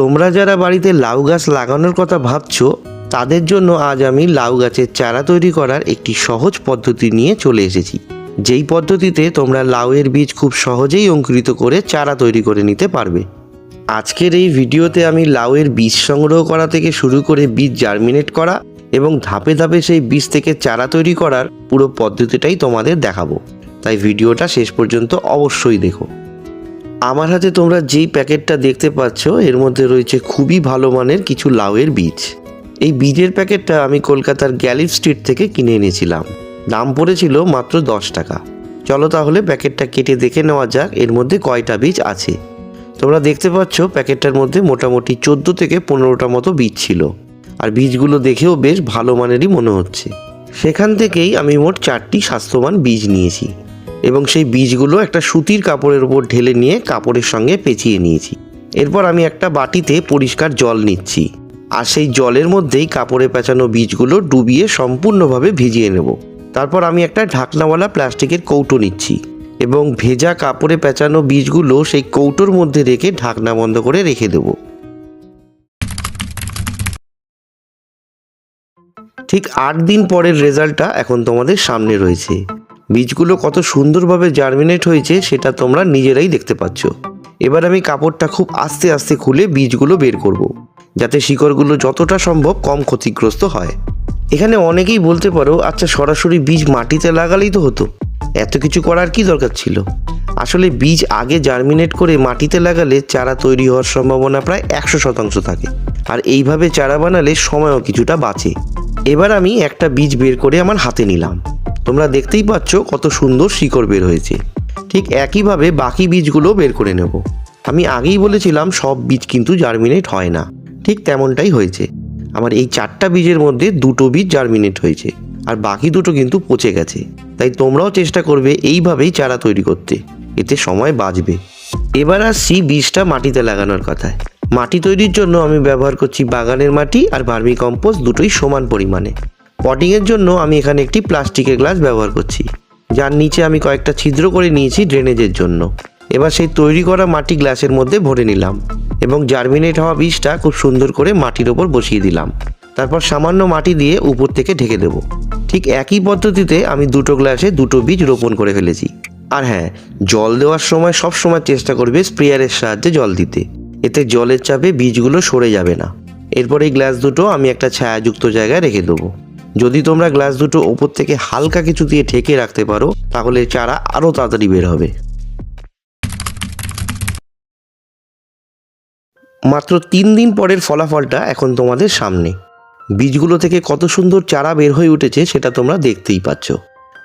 তোমরা যারা বাড়িতে লাউ গাছ লাগানোর কথা ভাবছ, তাদের জন্য আজ আমি লাউ গাছের চারা তৈরি করার একটি সহজ পদ্ধতি নিয়ে চলে এসেছি। যেই পদ্ধতিতে তোমরা লাউয়ের বীজ খুব সহজেই অঙ্কুরিত করে চারা তৈরি করে নিতে পারবে। আজকের এই ভিডিওতে আমি লাউয়ের বীজ সংগ্রহ করা থেকে শুরু করে বীজ জার্মিনেট করা এবং ধাপে ধাপে সেই বীজ থেকে চারা তৈরি করার পুরো পদ্ধতিটাই তোমাদের দেখাবো। তাই ভিডিওটা শেষ পর্যন্ত অবশ্যই দেখো। আমার হাতে তোমরা যেই প্যাকেটটা দেখতে পাচ্ছ, এর মধ্যে রয়েছে খুবই ভালো মানের কিছু লাউয়ের বীজ। এই বীজের প্যাকেটটা আমি কলকাতার গ্যালিফ স্ট্রিট থেকে কিনে এনেছিলাম। দাম পড়েছিল মাত্র দশ টাকা। চলো তাহলে প্যাকেটটা কেটে দেখে নেওয়া যাক, এর মধ্যে কয়টা বীজ আছে। তোমরা দেখতে পাচ্ছ, প্যাকেটটার মধ্যে মোটামুটি চোদ্দ থেকে পনেরোটা মতো বীজ ছিল। আর বীজগুলো দেখেও বেশ ভালো মানেরই মনে হচ্ছে। সেখান থেকেই আমি মোট চারটি স্বাস্থ্যবান বীজ নিয়েছি। এবং সেই বীজগুলো একটা সুতির কাপড়ের উপর ঢেলে নিয়ে কাপড়ের সঙ্গে পেঁচিয়ে নিয়েছি। এরপর আমি একটা বাটিতে পরিষ্কার জল নিচ্ছি। আর সেই জলের মধ্যেই কাপড়ে পেঁচানো বীজগুলো ডুবিয়ে সম্পূর্ণভাবে ভিজিয়ে নেব। তারপর আমি একটা ঢাকনাওয়ালা প্লাস্টিকের কৌটো নিচ্ছি এবং ভেজা কাপড়ে পেঁচানো বীজগুলো সেই কৌটোর মধ্যে রেখে ঢাকনা বন্ধ করে রেখে দেবো। ঠিক আট দিন পরের রেজাল্টটা এখন তোমাদের সামনে রয়েছে। বীজগুলো কত সুন্দরভাবে জার্মিনেট হয়েছে সেটা তোমরা নিজেরাই দেখতে পাচ্ছ। এবার আমি কাপড়টা খুব আস্তে আস্তে খুলে বীজগুলো বের করব। যাতে শিকড়গুলো যতটা সম্ভব কম ক্ষতিগ্রস্ত হয়। এখানে অনেকেই বলতে পারো আচ্ছা সরাসরি বীজ মাটিতে লাগালেই তো হতো। এত কিছু করার কি দরকার ছিল? আসলে বীজ আগে জার্মিনেট করে মাটিতে লাগালে চারা তৈরি হওয়ার সম্ভাবনা প্রায় একশো শতাংশ থাকে, আর এইভাবে চারা বানালে সময়ও কিছুটা বাঁচে। এবার আমি একটা বীজ বের করে আমার হাতে নিলাম। তোমরা দেখতেই পাচ্ছ কত সুন্দর শিকড় বের হয়েছে। ঠিক একইভাবে বাকি বীজগুলো বের করে নেব। আমি আগেই বলেছিলাম সব বীজ কিন্তু জার্মিনেট হয় না। ঠিক তেমনটাই হয়েছে। আমার এই চারটা বীজের মধ্যে দুটো বীজ জার্মিনেট হয়েছে আর বাকি দুটো কিন্তু পচে গেছে। তাই তোমরাও চেষ্টা করবে এইভাবেই চারা তৈরি করতে। এতে সময় বাঁচবে। এবার আসছি বীজটা মাটিতে লাগানোর কথায়। মাটি তৈরির জন্য আমি ব্যবহার করছি বাগানের মাটি আর ভার্মি কম্পোস্ট দুটোই সমান পরিমাণে। পটিংয়ের জন্য আমি এখানে একটি প্লাস্টিকের গ্লাস ব্যবহার করছি, যার নিচে আমি কয়েকটা ছিদ্র করে নিয়েছি ড্রেনেজের জন্য। এবার সেই তৈরি করা মাটি গ্লাসের মধ্যে ভরে নিলাম এবং জার্মিনেট হওয়া বীজটা খুব সুন্দর করে মাটির ওপর বসিয়ে দিলাম। তারপর সামান্য মাটি দিয়ে উপর থেকে ঢেকে দেব। ঠিক একই পদ্ধতিতে আমি দুটো গ্লাসে দুটো বীজ রোপণ করে ফেলেছি। আর হ্যাঁ জল দেওয়ার সময় সব সময় চেষ্টা করবে স্প্রেয়ারের সাহায্যে জল দিতে। এতে জলের চাপে বীজগুলো সরে যাবে না। এরপর এই গ্লাস দুটো আমি একটা ছায়াযুক্ত জায়গায় রেখে দেবো। যদি তোমরা গ্লাস দুটো ওপর থেকে হালকা কিছু দিয়ে ঢেকে রাখতে পারো, তাহলে চারা আরও তাড়াতাড়ি বের হবে। মাত্র তিন দিন পরের ফলাফলটা এখন তোমাদের সামনে। বীজগুলো থেকে কত সুন্দর চারা বের হয়ে উঠেছে সেটা তোমরা দেখতেই পাচ্ছ।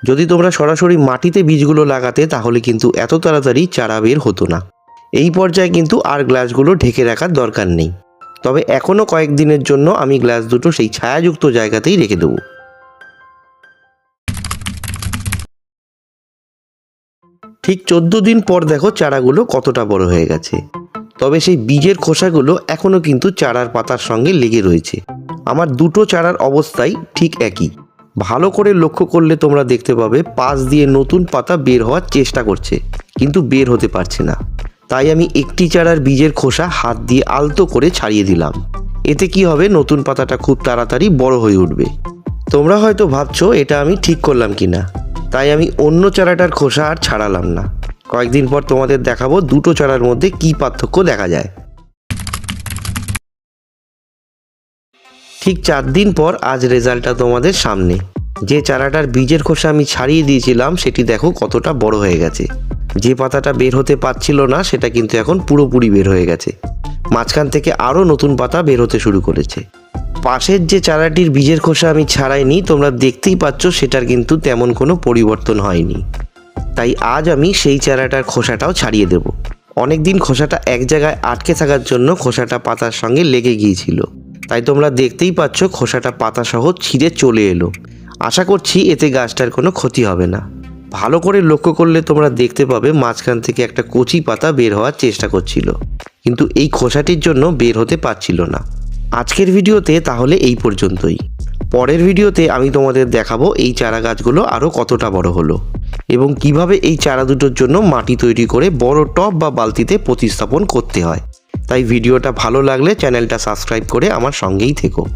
যদি তোমরা সরাসরি মাটিতে বীজগুলো লাগাতে, তাহলে কিন্তু এত তাড়াতাড়ি চারা বের হতো না। এই পর্যায়ে কিন্তু আর গ্লাসগুলো ঢেকে রাখার দরকার নেই। তবে এখনও কয়েকদিনের জন্য আমি গ্লাস দুটো সেই ছায়াযুক্ত জায়গাতেই রেখে দেবো। ঠিক চোদ্দ দিন পর দেখো চারাগুলো কতটা বড় হয়ে গেছে। তবে সেই বীজের খোসাগুলো এখনও কিন্তু চারার পাতার সঙ্গে লেগে রয়েছে। আমার দুটো চারার অবস্থাই ঠিক একই। ভালো করে লক্ষ্য করলে তোমরা দেখতে পাবে, পাশ দিয়ে নতুন পাতা বের হওয়ার চেষ্টা করছে, কিন্তু বের হতে পারছে না। তাই আমি একটি চারার বীজের খোসা হাত দিয়ে আলতো করে ছাড়িয়ে দিলাম। এতে কি হবে? নতুন পাতাটা খুব তাড়াতাড়ি বড় হয়ে উঠবে। তোমরা হয়তো ভাবছ, এটা আমি ঠিক করলাম কি না তাই আমি অন্য চারাটার খোসা আর ছাড়ালাম না। কয়েকদিন পর তোমাদের দেখাবো দুটো চারার মধ্যে কি পার্থক্য দেখা যায়। ঠিক চার দিন পর আজ রেজাল্টটা তোমাদের সামনে। যে চারাটার বীজের খোসা আমি ছাড়িয়ে দিয়েছিলাম, সেটি দেখো কতটা বড় হয়ে গেছে। যে পাতাটা বের হতে পারছিল না, সেটা কিন্তু এখন পুরোপুরি বের হয়ে গেছে। মাঝখান থেকে আরও নতুন পাতা বের হতে শুরু করেছে। পাশের যে চারাটির বীজের খোসা আমি ছাড়াইনি, তোমরা দেখতেই পাচ্ছ সেটার কিন্তু তেমন কোনো পরিবর্তন হয়নি। তাই আজ আমি সেই চারাটার খোসাটাও ছাড়িয়ে দেব। অনেক দিন খোসাটা এক জায়গায় আটকে থাকার জন্য খোসাটা পাতার সঙ্গে লেগে গিয়েছিল। তাই তোমরা দেখতেই পাচ্ছ খোসাটা পাতাসহ ছিঁড়ে চলে এলো। আশা করছি এতে গাছটার কোনো ক্ষতি হবে না। ভালো করে লক্ষ্য করলে তোমরা দেখতে পাবে মাঝখান থেকে একটা কচি পাতা বের হওয়ার চেষ্টা করছিল। কিন্তু এই খোসাটির জন্য বের হতে পারছিল না। আজকের ভিডিওতে তাহলে এই পর্যন্তই। পরের ভিডিওতে আমি তোমাদের দেখাবো এই চারা গাছগুলো আরও কতটা বড় হলো এবং কীভাবে এই চারা দুটোর জন্য মাটি তৈরি করে বড় টব বা বালতিতে প্রতিস্থাপন করতে হয়। তাই ভিডিওটা ভালো লাগলে চ্যানেলটা সাবস্ক্রাইব করে আমার সঙ্গেই থেকো।